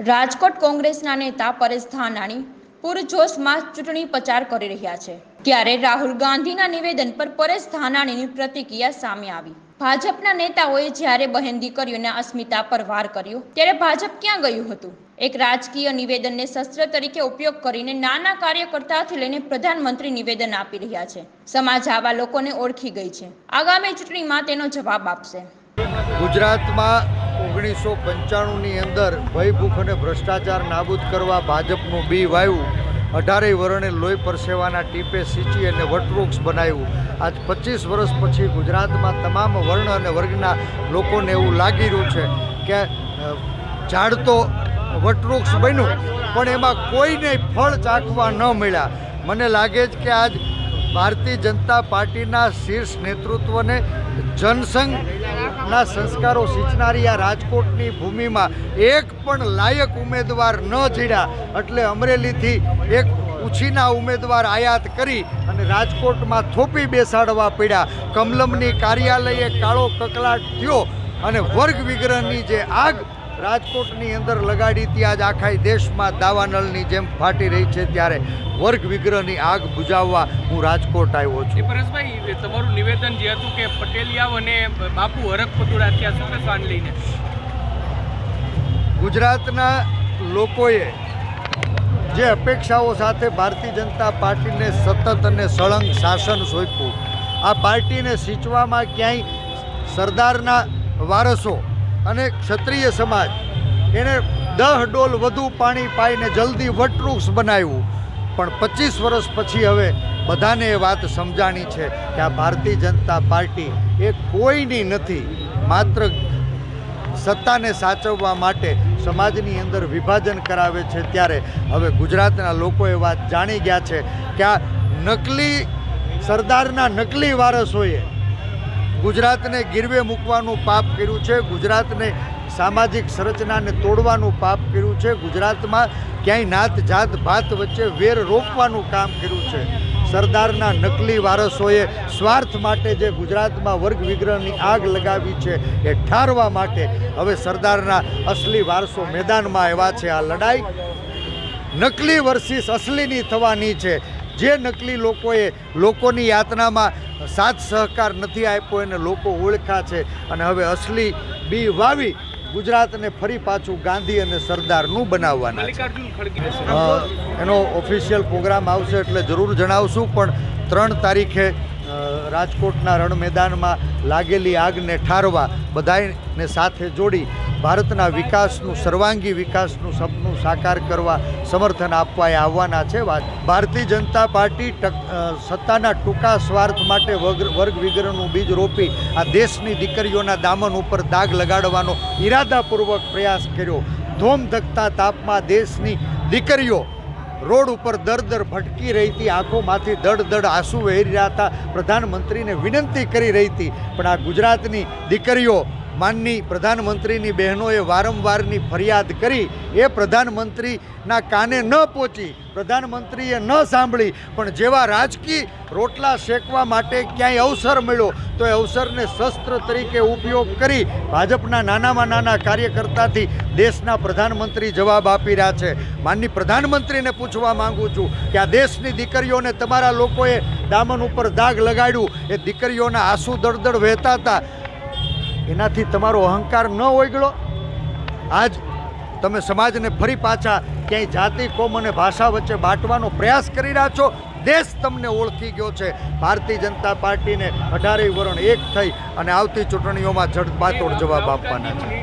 રાજકોટ કોંગ્રેસના નેતા પરેશ ધાનાણી પૂરજોશમાં ચૂંટણી પ્રચાર કરી રહ્યા છે. ત્યારે રાહુલ ગાંધીના નિવેદન પર પરેશ ધાનાણીની પ્રતિક્રિયા સામે આવી. ભાજપના નેતાઓએ જ્યારે બહેન દીકરીઓને અસ્મિતા પર વાર કર્યો, ત્યારે ભાજપ ક્યાં ગયું હતું? એક રાજકીય નિવેદનને શસ્ત્ર તરીકે ઉપયોગ કરીને નાના કાર્યકર્તાથી લઈને પ્રધાનમંત્રી નિવેદન આપી રહ્યા છે. સમાજ આવા લોકોને ઓળખી ગઈ છે. આગામી ચૂંટણીમાં તેનો જવાબ આપશે. ગુજરાતમાં ઓગણીસો પંચાણુંની અંદર ભયભૂખ અને ભ્રષ્ટાચાર નાબૂદ કરવા ભાજપનું બી વાયું. અઢારેય વર્ણે લોહી પરસેવાના ટીપે સિંચી અને વટવૃક્ષ બનાવ્યું. આજ પચીસ વર્ષ પછી ગુજરાતમાં તમામ વર્ણ અને વર્ગના લોકોને એવું લાગી રહ્યું છે કે ઝાડ તો વટવૃક્ષ બન્યું, પણ એમાં કોઈને ફળ ચાખવા ન મળ્યા. મને લાગે છે કે આજ ભારતીય જનતા પાર્ટીના શીર્ષ નેતૃત્વને જનસંઘના સંસ્કારો સિંચનારી આ રાજકોટની ભૂમિમાં એક પણ લાયક ઉમેદવાર ન જીડ્યા. એટલે અમરેલીથી એક ઉછીના ઉમેદવાર આયાત કરી અને રાજકોટમાં થોપી બેસાડવા પડ્યા. કમલમની કાર્યાલયે કાળો કકલાટ થયો અને વર્ગ વિગ્રહની જે આગ રાજકોટની અંદર લગાડી હતી. આજ આખા દેશમાં દાવાનળની જેમ ફાટી રહી છે ત્યારે વર્ગ વિગ્રહની આગ બુઝાવવા હું રાજકોટ આવ્યો છું. પરેશભાઈ તમારું નિવેદન જે હતું કે પટેલિયાવ અને બાપુ હરક પતુડા ત્યાં શું સ્થાન લઈને? ગુજરાતના લોકોએ જે અપેક્ષાઓ સાથે ભારતીય જનતા પાર્ટીને સતત અને સળંગ શાસન સોંપ્યું. આ પાર્ટીને સિંચવામાં ક્યાંય સરદારના વારસો અને ક્ષત્રિય સમાજ. એને દહ ડોલ વધુ પાણી પાઈને જલ્દી વટવૃક્ષ બનાવ્યું. પણ પચીસ વર્ષ પછી હવે બધાને એ વાત સમજાણી છે કે આ ભારતીય જનતા પાર્ટી એ કોઈની નથી, માત્ર સત્તાને સાચવવા માટે સમાજની અંદર વિભાજન કરાવે છે ત્યારે હવે ગુજરાતના લોકો એ વાત જાણી ગયા છે કે આ નકલી, સરદારના નકલી વારસોએ ગુજરાતને ગીરવે મૂકવાનું પાપ કર્યું છે, ગુજરાતને સામાજિક સંરચનાને તોડવાનું પાપ કર્યું છે, ગુજરાતમાં ક્યાંય નાત જાત ભાત વચ્ચે વેર રોપવાનું કામ કર્યું છે. સરદારના નકલી વારસોએ સ્વાર્થ માટે જે ગુજરાતમાં વર્ગ વિગ્રહની આગ લગાવી છે એ ઠારવા માટે હવે સરદારના અસલી વારસો મેદાનમાં આવ્યા છે. આ લડાઈ નકલી વર્સિસ અસલીની થવાની છે. જે નકલી લોકોએ લોકોની યાતનામાં સાથ સહકાર નથી આપ્યો એને લોકો ઓળખા છે. અને હવે અસલી બી વાવી ગુજરાતને ફરી પાછું ગાંધી અને સરદારનું બનાવવાના એનો ઓફિશિયલ પ્રોગ્રામ આવશે એટલે જરૂર જણાવશું પણ ત્રણ તારીખે રાજકોટના રણ મેદાનમાં લાગેલી આગને ઠારવા બધાને સાથે જોડી ભારતના વિકાસનું, સર્વાંગી વિકાસનું સપનું સાકાર કરવા સમર્થન આપવા એ આવવાના છે વાત. ભારતીય જનતા પાર્ટી સત્તાના ટૂંકા સ્વાર્થ માટે વર્ગ વિગ્રહનું બીજ રોપી આ દેશની દીકરીઓના દામન ઉપર દાગ લગાડવાનો ઈરાદાપૂર્વક પ્રયાસ કર્યો. ધોમધકતા તાપમાં દેશની દીકરીઓ રોડ ઉપર દર દર ભટકી રહી હતી, આંખોમાંથી દડ દડ આંસુ વહેરી રહ્યા હતા. પ્રધાનમંત્રીને વિનંતી કરી રહી હતી, પણ આ ગુજરાતની દીકરીઓ માનની પ્રધાનમંત્રીની બહેનોએ વારંવારની ફરિયાદ કરી. એ પ્રધાનમંત્રીના કાને ન પહોંચી, પ્રધાનમંત્રીએ ન સાંભળી. પણ જેવા રાજકીય રોટલા શેકવા માટે ક્યાંય અવસર મળ્યો, તો એ અવસરને શસ્ત્ર તરીકે ઉપયોગ કરી ભાજપના નાનામાં નાના કાર્યકર્તાથી દેશના પ્રધાનમંત્રી જવાબ આપી રહ્યા છે. માનની પ્રધાનમંત્રીને પૂછવા માંગુ છું કે આ દેશની દીકરીઓને તમારા લોકોએ દામન ઉપર દાગ લગાડ્યું. એ દીકરીઓના આંસુ દળદળ વહેતા હતા. એનાથી તમારો અહંકાર ન ઓગળો. આજ તમે સમાજને ફરી પાછા ક્યાંય જાતિ, કોમ અને ભાષા વચ્ચે બાંટવાનો પ્રયાસ કરી રહ્યા છો. દેશ તમને ઓળખી ગયો છે. ભારતીય જનતા પાર્ટીને અઢારેય વરણ એક થઈ અને આવતી ચૂંટણીઓમાં જડબાતોડ જવાબ આપવાના છે.